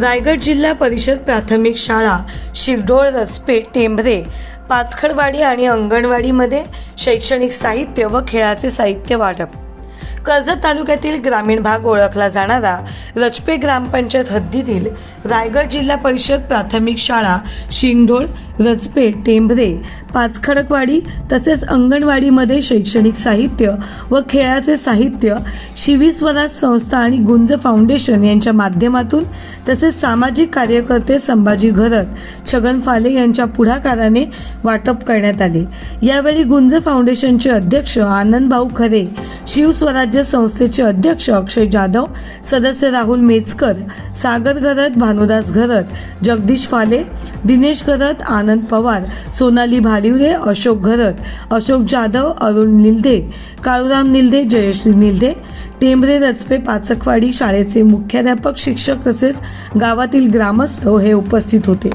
रायगड जिल्हा परिषद प्राथमिक शाळा शिरढोळ रसपेट टेंभरे पाचखडवाडी आणि अंगणवाडीमध्ये शैक्षणिक साहित्य व खेळाचे साहित्य वाटप. कर्जत तालुक्यातील ग्रामीण भाग ओळखला जाणारा रचपे ग्रामपंचायत हद्दीतील रायगड जिल्हा परिषद प्राथमिक शाळा शिंगढोळ रचपे टेंभरे पाचखडकवाडी तसेच अंगणवाडीमध्ये शैक्षणिक साहित्य व खेळाचे साहित्य शिवी स्वराज संस्था आणि गुंज फाउंडेशन यांच्या माध्यमातून तसेच सामाजिक कार्यकर्ते संभाजी घरत छगन फाले यांच्या पुढाकाराने वाटप करण्यात आले. यावेळी गुंज फाउंडेशनचे अध्यक्ष आनंदभाऊ खरे शिवस्वराज्य संस्थेचे अध्यक्ष अक्षय जाधव सदस्य राहुल मेचकर सागर घरत भानुदास घरत जगदीश फाले दिनेश घरत आनंद पवार सोनाली भालिवरे अशोक घरत अशोक जाधव अरुण निलधे काळूराम निलधे जयश्री निलधे टेंबरे रचपे पाचकवाडी शाळेचे मुख्याध्यापक शिक्षक तसेच गावातील ग्रामस्थ हे उपस्थित होते.